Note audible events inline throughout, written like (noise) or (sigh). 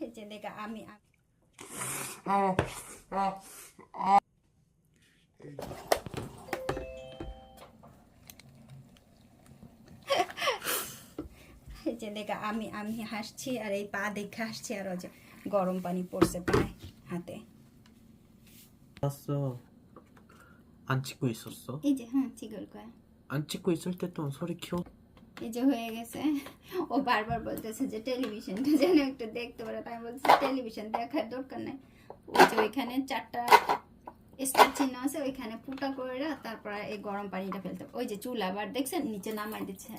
এই যে দেখা আমি আমি- এই যে দেখা আমি আমি হাসছি আর এই পা দেখে হাসছি আর ওই যে গরম পানি পড়ছে পায়ে হাতে 왔어. 안 찍고 있었어? এই যে হ্যাঁ চিগল কয়া 안 찍고 있을 때 또 소리 키워. এই যে হয়ে গেছে। ও বারবার বলতেছে যে টেলিভিশনটা যেন একটু দেখতে পারে। তাই বলছে, টেলিভিশন দেখার দরকার নেই। ওই যে ওইখানে চারটা স্টার চিহ্ন আছে, ওইখানে ফুটা করে তারপর এই গরম পানিটা ফেলতে ওই যে চুল আবার দেখছেন? নিচে নামাই দিচ্ছে।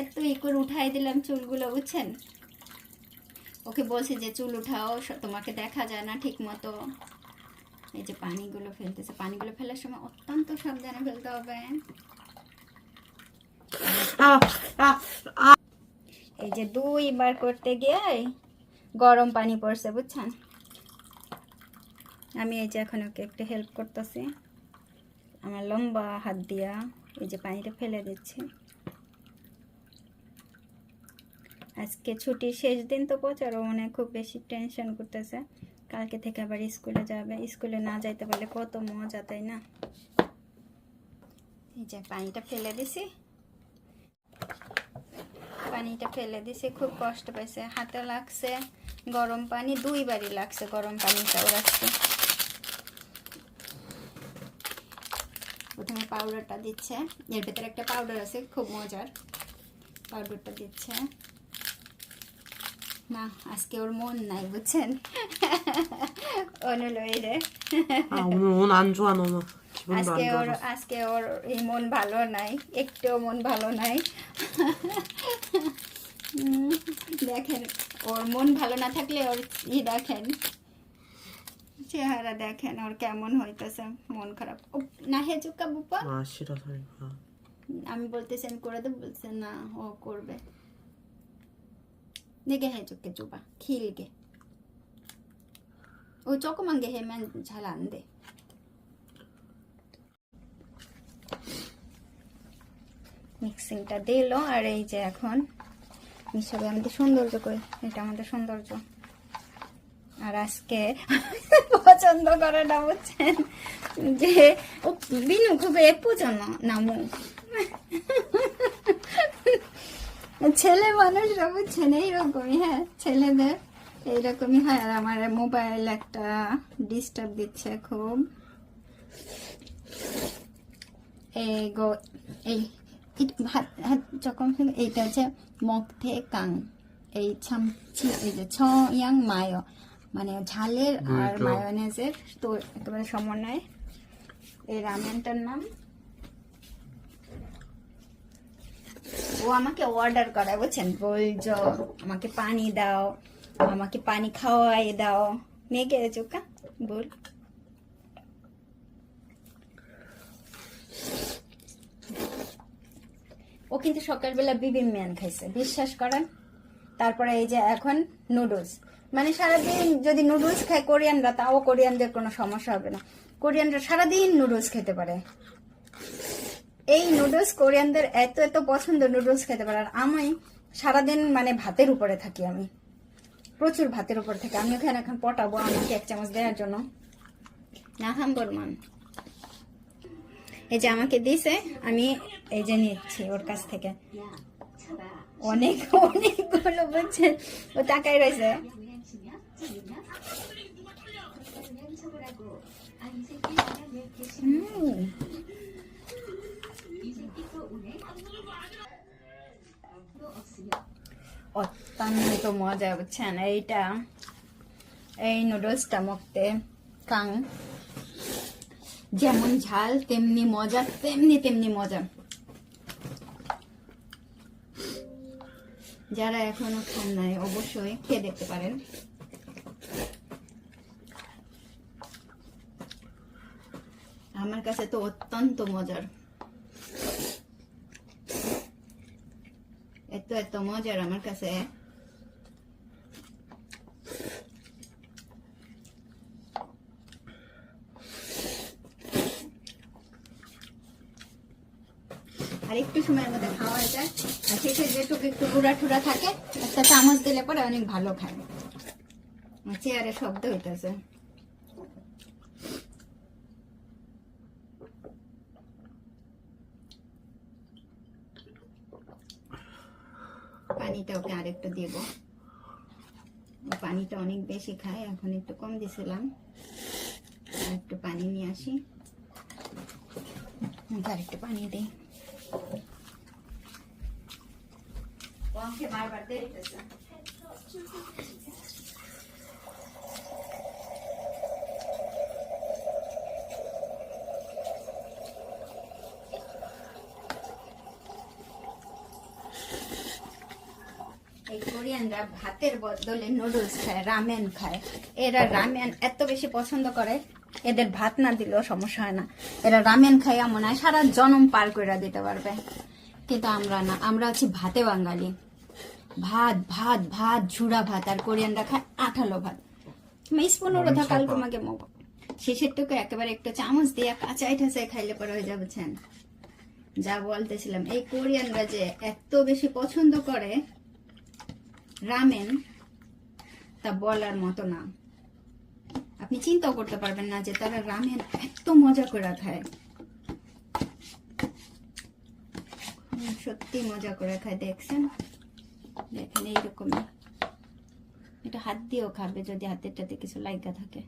এত ই করে উঠাই দিলাম চুলগুলো, বুঝছেন? ওকে বলছি যে, চুল উঠাও তোমাকে দেখা যায় না ঠিক মতো এই যে পানিগুলো ফেলতেছে। পানিগুলো ফেলার সময় অত্যন্ত সাবধানে ফেলতে হবে। এই যে দুইবার করতে গিয়ে গরম পানি পড়ছে, বুঝছেন? আমি এই যে এখন ওকে একটু হেল্প করতেছি। আমার লম্বা হাত দিয়া এই যে পানিটা ফেলে দিচ্ছি। আজকে ছুটির শেষ দিন তো প্রচার মানে খুব বেশি টেনশন করতেছে। কালকে থেকে আবার স্কুলে যাবে। স্কুলে না যাইতে পারলে কত মজা, তাই না? এই যে পানিটা ফেলে দিছি। পানিটা ফেলে দিছে খুব কষ্ট পাইছে হাতে লাগছে গরম পানি দুইবারই লাগছে গরম পানিটা ওর আজকে প্রথমে পাউডারটা দিচ্ছে এর ভেতরে একটা পাউডার আছে খুব মজার পাউডারটা দিচ্ছে না আজকে ওর মন নাই বুঝছেন (laughs) অনুলই রে 아 오늘 운 안 좋아 너무 기분도 안 আজকে ওর আজকে ওর মন ভালো নাই একটুও মন ভালো নাই। দেখেন ওর মন ভালো না থাকলে ওর ই দেখেন চেহারা দেখেন ওর কেমন হইতেছে মন খারাপ। না হে চুক্কা বুপা আমি বলতেছি আমি করে দেবো বলছে না ও করবে। দেখে হে চুক্কে চুপা খিলকে ও চকমাঙ্গে হে ম্যান ঝালান দে। মিক্সিংটা দিল আর এই যে এখন মিশাবে আমাদের সৌন্দর্য করে এটা আমাদের সৌন্দর্য। আর আজকে (laughs) পছন্দ করে না বুঝছেন যে, ও বিনু খুব এপুজন নামু। (laughs) ছেলে মানুষরা বুঝছেন, এইরকমই হ্যাঁ ছেলেদের এইরকমই হয়। আর আমার মোবাইল একটা ডিস্টার্ব দিচ্ছে খুব। এই গো, এই হাত হাত যখন এইটা হচ্ছে মগথে কাং এই ছামচি এই যে ছ ইয়াং মায় মানে ঝালের আর। মায়োনেজের তো একেবারে সমন্বয় এই রামেনটার নাম ও আমাকে অর্ডার করায় বুঝছেন বলছ আমাকে পানি দাও আমাকে পানি খাওয়াই দাও মেয়েকে চোখা বল ও কিন্তু সকালবেলা বিবিম ম্যান খাইছে, বিশ্বাস করেন? তারপরে এই যে এখন নুডলস। মানে সারাদিন যদি নুডলস খায় কোরিয়ানরা, তাও কোরিয়ানদের কোনো সমস্যা হবে না। কোরিয়ানরা সারাদিন নুডলস খেতে পারে। এই নুডলস কোরিয়ানদের এত এত পছন্দ নুডলস খেতে পারে। আর আমি সারাদিন মানে ভাতের উপরে থাকি আমি। প্রচুর ভাতের উপর থেকে। আমি ওখানে এখন পটাবো আমাকে এক চামচ দেওয়ার জন্য? না, হাম্বরমান। এই যে আমাকে দিছে, আমি এই যে নিচ্ছি ওর কাছ থেকে। অনেক, অনেকগুলো বুঝছেন? ও তাকাই রয়েছে। অত্যন্ত মজা, বুঝছেন? এইটা, এই নুডলসটা মখতে কাং। যেমন ঝাল, তেমনি মজা, তেমনি তেমনি মজা। যারা এখনও খান নাই, অবশ্যই খেয়ে দেখতে পারেন। আমার কাছে তো অত্যন্ত মজার। এত এত মজার আমার কাছে আর একটু সময়ের মধ্যে খাওয়া যায়। আর শেষে যেটুকু একটু গুঁড়া টুড়া থাকে, একটা চামচ দিলে পরে অনেক ভালো খায়। চেয়ারে শব্দ হইতেছে। পানিটা ওকে আরেকটু দেব। পানিটা অনেক বেশি খায়, এখন একটু কম দিছিলাম। একটু পানি নিয়ে আসি। আরেকটু পানি দিই। ও আমাকে বারবার দেখতেছে কোরিয়ানরা ভাতের বদলে নুডলস খায়, রামেন খায়। এরা রামেন এত বেশি পছন্দ করে। এদের ভাত না দিলেও সমস্যা হয় না। এরা রামেন খাইয়া মনে হয় সারা জনম পার করে দিতে পারবে। কিন্তু আমরা না আমরা আছি ভাতে বাঙালি। ভাত ভাত ভাত ঝুড়া ভাত আর কোরিয়ানরা খায় আঠালো ভাত। স্পুন ওরা মরিচা কাল তোমাকে মগ। শেষের টুকু একেবারে একটু চামচ দিয়ে কাঁচাই ঠাঁচাই খাইলে পরে হয়ে যাবেছেন যা বলতেছিলাম এই কোরিয়ানরা যে এত বেশি পছন্দ করে রামেন তা বলার মতো না। আপনি চিন্তাও করতে পারবেন না যে তারা রামেন এত মজা করে খায়। সত্যি মজা করে খায়, দেখছেন? দেখেন, এইরকমই। এটা হাত দিয়েও খাবে যদি হাতেরটাতে কিছু লাইকা থাকে।